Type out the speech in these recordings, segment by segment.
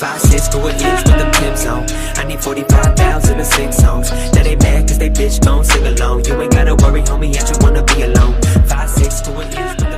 Five, six, go a inch with them Tim's on. I need 45,000 to sing songs. That ain't mad, cause they bitch gon' sing along. You ain't gotta worry, homie, I just wanna be alone. Five, six, go a inch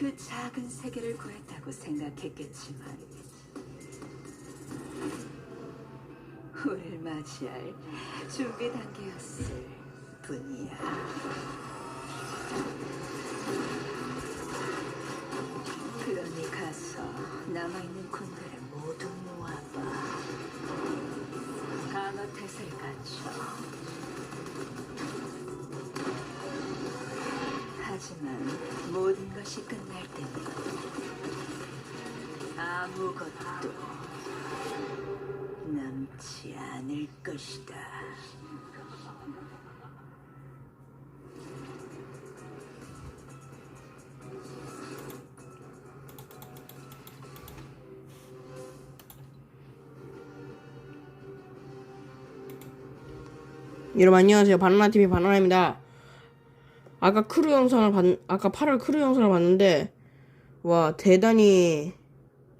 그 작은 세계를 구했다고 생각했겠지만 우릴 맞이할 준비 단계였을 뿐이야. 그러니 가서 남아있는 군대를 모두 모아봐. 강화 태세를 갖춰. 하지만 모든 것이 끝날 때는 아무것도 남지 않을 것이다. 여러분 안녕하세요 바나나TV 바나나입니다 아까 크루 영상을 봤 아까 8월 크루 영상을 봤는데 와 대단히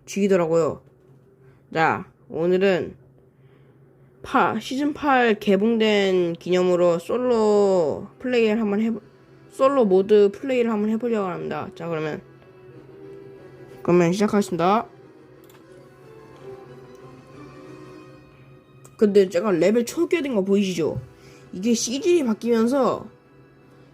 죽이더라고요. 자 오늘은 파, 시즌 8 개봉된 기념으로 솔로 플레이를 한번 해 솔로 모드 플레이를 한번 해보려고 합니다. 자 그러면 그러면 시작하겠습니다. 근데 제가 레벨 초기화된 거 보이시죠? 이게 CG이 바뀌면서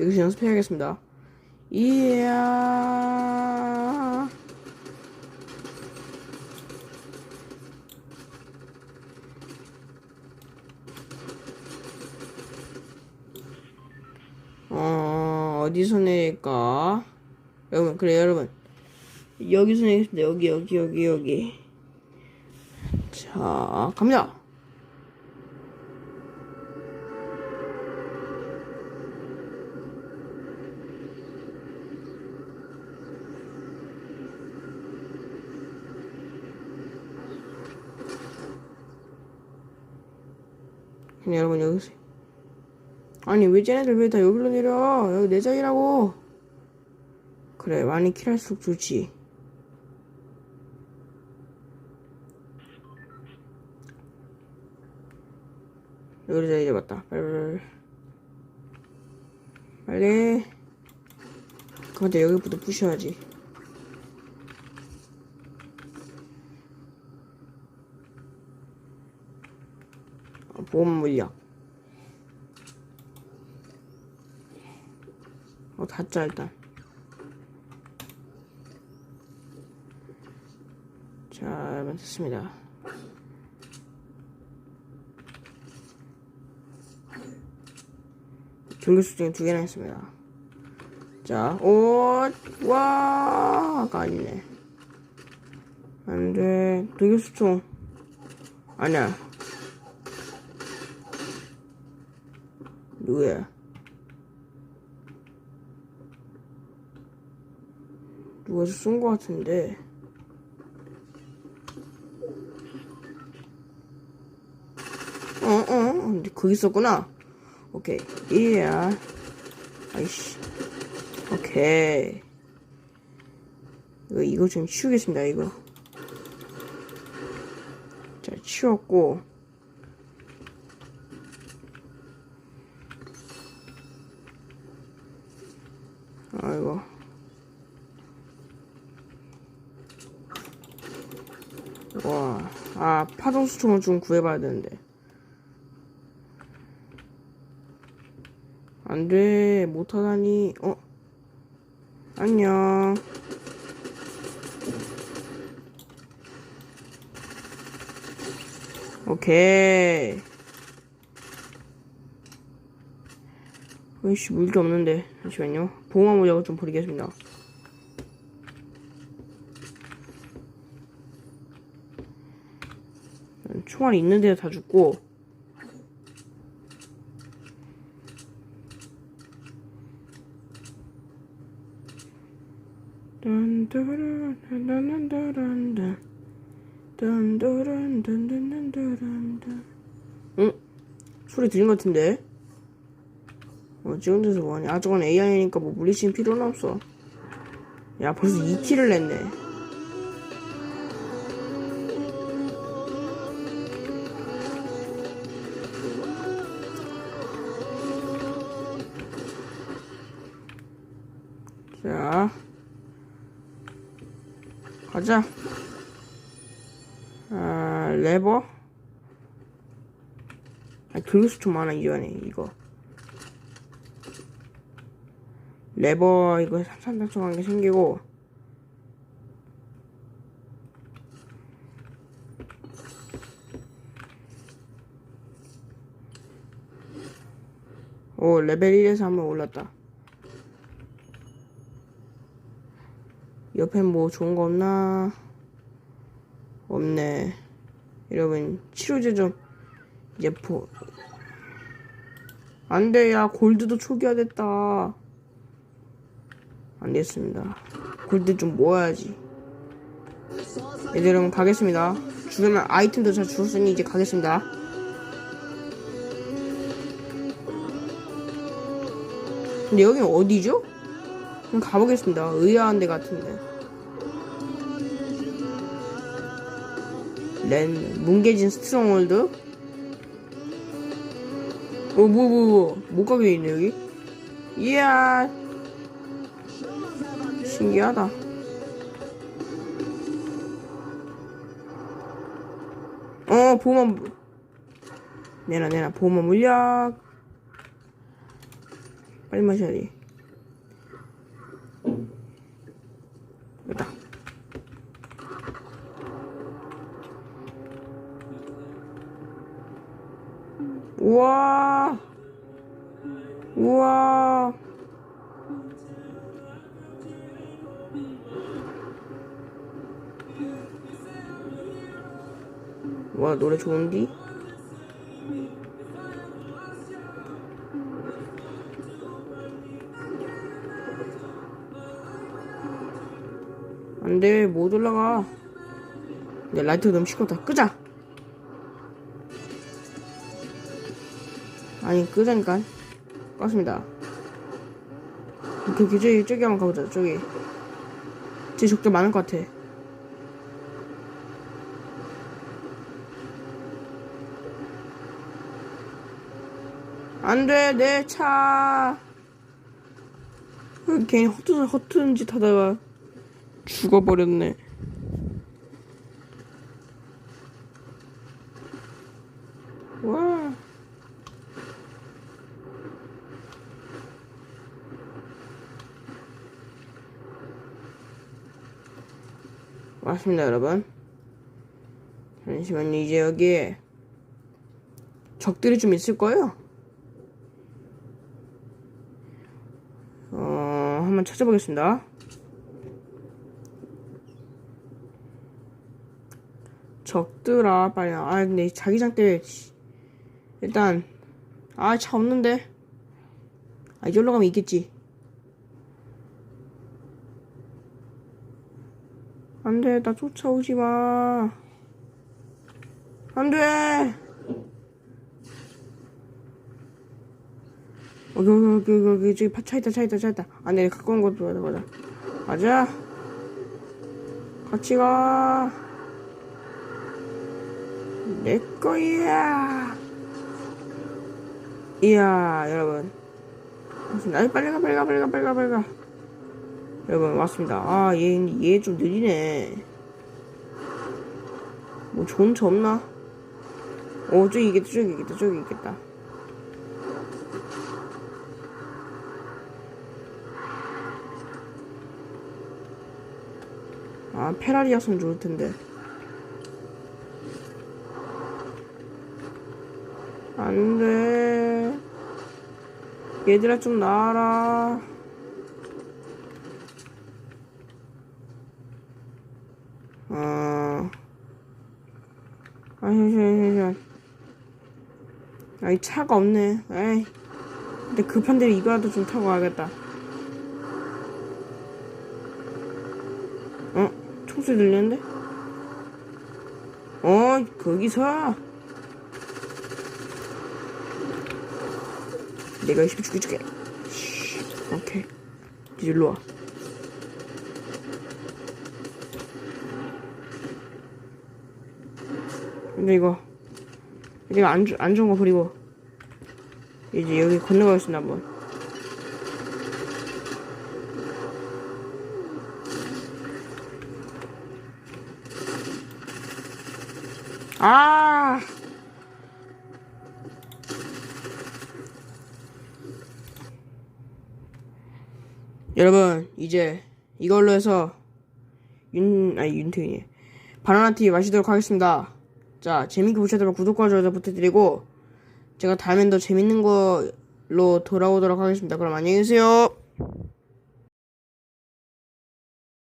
여기서 연습해야겠습니다. 이야. 어, 어디서 내릴까? 여러분, 그래, 여러분. 여기서 내겠습니다. 여기, 여기, 여기, 여기. 자, 갑니다. 그냥 여러분 여기 오세요. 아니 왜 쟤네들 왜 다 여기로 내려? 여기 내 자리라고. 그래 많이 킬할수록 좋지. 여기서 이제 맞다. 빨리. 빨리. 근데 여기부터 부셔야지. 보험 물약. 어, 닫자, 일단. 자, 됐습니다. 종교수 중에 두 개나 했습니다. 자, 오, 와, 아까 아니네. 안 돼. 동교수총. 아니야. 누구야? 누가 쏜거 같은데. 어, 어, 근데 거기 있었구나. 오케이. 예. 아이씨. 오케이. 이거, 이거 좀 치우겠습니다, 이거. 자, 치웠고. 와, 아, 파동수총을 좀 구해봐야 되는데. 안 돼, 못하다니, 어? 안녕. 오케이. 으이씨, 물도 없는데. 잠시만요. 보호막 모자가 좀 버리겠습니다. 총알이 있는 데다 다 죽고. 응? 소리 들린 것 같은데? 어, 지금 데서 뭐하냐? 아, 저건 AI니까 뭐 물리치는 필요는 없어. 야, 벌써 2킬을 냈네. 자, 가자. 아, 레버. 아, 그릇이 좀 많아, 이 안에, 이거. 레버, 이거 산단총한 게 생기고. 오, 레벨 1에서 한번 올랐다. 옆에 뭐 좋은 거 없나? 없네. 여러분, 치료제 좀, 보, 안 돼, 야, 골드도 초기화 됐다. 안 됐습니다. 골드 좀 모아야지. 얘들 여러분, 가겠습니다. 주변에 아이템도 잘 주웠으니 이제 가겠습니다. 근데 여긴 어디죠? 그럼 가보겠습니다. 의아한 데 같은데. 렌, 뭉개진 스트롱홀드? 어, 뭐, 뭐, 뭐. 못 가게 돼 있네, 여기. 이야. 신기하다. 어, 보호막. 내놔, 내놔. 보호막 물약. 빨리 마셔야 돼. 됐다. 우와. 우와. 와, 노래 좋은디? 안 돼, 못 올라가. 내 라이트 너무 시끄럽다. 끄자. 아니, 끄자니까. 껐습니다. 오케이, 오케이, 저기, 저기 한번 가보자, 저기. 제 적들 많을 것 같아. 안돼 내 차. 어, 괜히 허튼 허튼 짓 하다가 죽어버렸네. 와. 맞습니다, 여러분. 잠시만요, 이제 여기에 적들이 좀 있을 거예요. 어, 한번 찾아보겠습니다. 적들아, 빨리. 아, 근데 이 자기장 때문에, 씨. 일단, 아, 차 없는데. 아, 이절로 가면 있겠지. 안 돼, 나 쫓아오지 마. 안 돼! 여기, 여기, 여기, 여기, 저기, 파- 차 있다, 차 있다, 차 있다. 안 돼, 가까운 것도 가자. 가자. 같이 가. 내 거야. 이야, 여러분. 맞습니다. 빨리 가, 빨리 가, 빨리 가, 빨리 가, 빨리 가. 여러분, 왔습니다. 아, 얘, 얘 좀 느리네. 뭐 좋은 차 없나? 어, 저기 있겠다, 저기 있겠다, 저기 있겠다. 아, 페라리였으면 좋을 텐데. 안 돼. 얘들아, 좀 나와라. 어. 아, 잠시만, 잠시만. 아, 이 차가 없네. 에이. 근데 급한 대로 이거라도 좀 타고 가야겠다. 어? 총소리 들리는데? 어, 거기서. 내가 열심히 죽여줄게. 쉿, 오케이. 이제 일로 와. 근데 이거 이거 안, 좋- 안 좋은 거 버리고 이제 여기 건너가겠습니다 한번 여러분 이제 이걸로 해서 윤 아니 윤태윤이 바나나 티 마시도록 하겠습니다. 자 재밌게 보셨다면 구독과 좋아요 부탁드리고 제가 다음엔 더 재밌는 걸로 돌아오도록 하겠습니다. 그럼 안녕히 계세요.